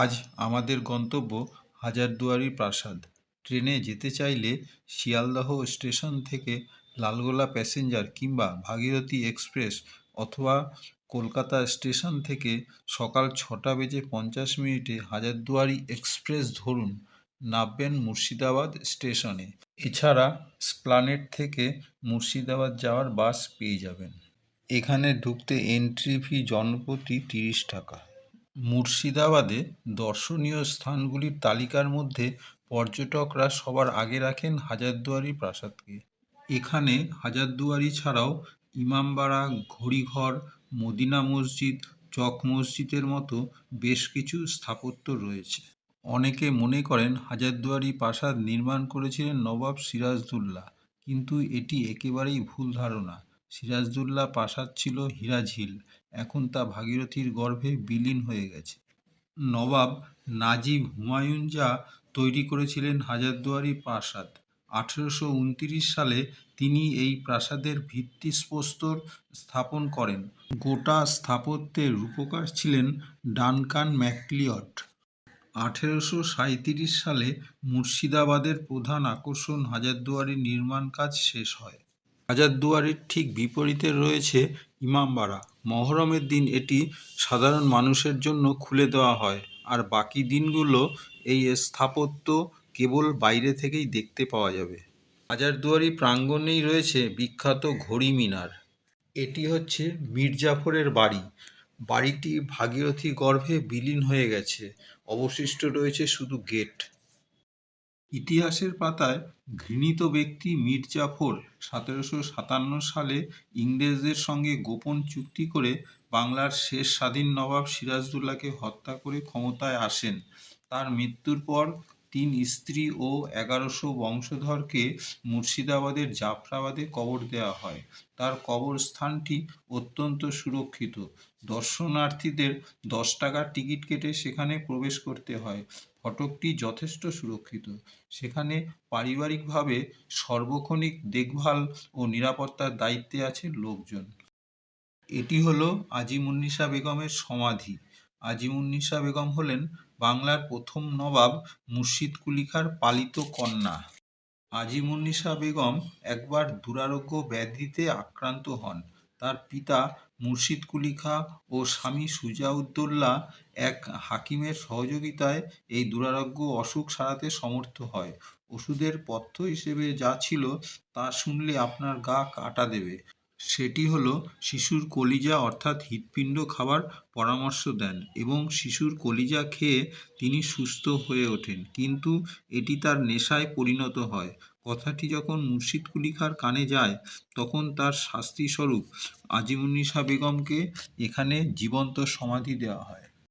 আজ আমাদের গন্তব্য হাজারদুয়ারি প্রাসাদ। ট্রেনে যেতে চাইলে শিয়ালদহ স্টেশন থেকে লালগোলা প্যাসেঞ্জার কিংবা ভাগীরথী এক্সপ্রেস অথবা কলকাতা স্টেশন থেকে সকাল ছটা বেজে পঞ্চাশ মিনিটে হাজারদুয়ারি এক্সপ্রেস ধরুন নামবেন মুর্শিদাবাদ স্টেশনে। এছাড়া স্প্লানেট থেকে মুর্শিদাবাদ যাওয়ার বাস পেয়ে যাবেন। এখানে ঢুকতে এন্ট্রি ফি জনপ্রতি তিরিশ টাকা। মুর্শিদাবাদে দর্শনীয় স্থানগুলির তালিকার মধ্যে পর্যটকরা সবার আগে রাখেন হাজারদুয়ারি প্রাসাদকে। এখানে হাজারদুয়ারি ছাড়াও ইমামবাড়া, ঘড়িঘর, মদিনা মসজিদ, চক মসজিদের মতো বেশ কিছু স্থাপত্য রয়েছে। অনেকে মনে করেন হাজারদুয়ারি প্রাসাদ নির্মাণ করেছিলেন নবাব সিরাজদৌল্লা কিন্তু এটি একেবারেই ভুল ধারণা। সিরাজদৌল্লা প্রাসাদ ছিল হীরাঝিল এখন তা ভাগীরথীর গর্ভে বিলীন হয়ে গেছে। নবাব নাজিব হুমায়ুন যা তৈরি করেছিলেন হাজারদুয়ারি প্রাসাদ। আঠেরোশো সালে তিনি এই প্রাসাদের ভিত্তিপ্রস্তর স্থাপন করেন। গোটা স্থাপত্যের রূপকার ছিলেন ডানকান ম্যাকলিয়ট। আঠেরোশো সালে মুর্শিদাবাদের প্রধান আকর্ষণ হাজারদুয়ারির নির্মাণ কাজ শেষ হয়। হাজারদুয়ারির ঠিক বিপরীতে রয়েছে ইমামবাড়া। মহরমের দিন এটি সাধারণ মানুষের জন্য খুলে দেওয়া হয়। আর বাকি দিনগুলো এই স্থাপত্য কেবল বাইরে থেকেই দেখতে পাওয়া যাবে। হাজারদুয়ারি প্রাঙ্গণেই রয়েছে বিখ্যাত ঘড়ি মিনার। এটি হচ্ছে মীর জাফরের বাড়ি। বাড়িটি ভাগীরথী গর্ভে বিলীন হয়ে গেছে। অবশিষ্ট রয়েছে শুধু গেট। ইতিহাসের পাতায় ঘৃণিত ব্যক্তি মীর জাফর সতেরোশো সাতান্ন সালে ইংরেজদের সঙ্গে গোপন চুক্তি করে বাংলার শেষ স্বাধীন নবাব সিরাজদৌল্লাকে হত্যা করে ক্ষমতায় আসেন। তার মৃত্যুর পর তিন স্ত্রী ও এগারোশো বংশধরকে মুর্শিদাবাদের জাফরাবাদে কবর দেওয়া হয়। তার কবরস্থানটি অত্যন্ত সুরক্ষিত। দর্শনার্থীদের দশ টাকার টিকিট কেটে সেখানে প্রবেশ করতে হয়। ফটকটি যথেষ্ট সুরক্ষিত। সেখানে পারিবারিকভাবে সার্বক্ষণিক দেখভাল ও নিরাপত্তার দায়িত্বে আছে লোকজন। এটি হলো আজিমুন্নিসা বেগমের সমাধি। আজিমুন্নিসা বেগম হলেন বাংলার প্রথম নবাব মুর্শিদ কুলি খাঁর পালিত কন্যা। আজিমুন্নিসা বেগম একবার দুরারোগ্য ব্যাধিতে আক্রান্ত হন। তার পিতা মুর্শিদ কুলি খাঁ ও স্বামী সুজাউদ্দৌলা এক হাকিমের সহযোগিতায় এই দুরারোগ্য অসুখ সারাতে সমর্থ হয়। ওষুধের পথ্য হিসেবে যা ছিল তা শুনলে আপনার গা কাটা দেবে। সেটি হলো শিশুর কলিজা অর্থাৎ হৃৎপিণ্ড খাবার পরামর্শ দেন এবং শিশুর কলিজা খেয়ে তিনি সুস্থ হয়ে ওঠেন। কিন্তু এটি তার নেশায় পরিণত হয়। কথাটি যখন মুর্শিদ কুলি খাঁর কানে যায়, তখন তার শাস্তিস্বরূপ আজিমুন্নিসা বেগমকে এখানে জীবন্ত সমাধি দেওয়া হয়।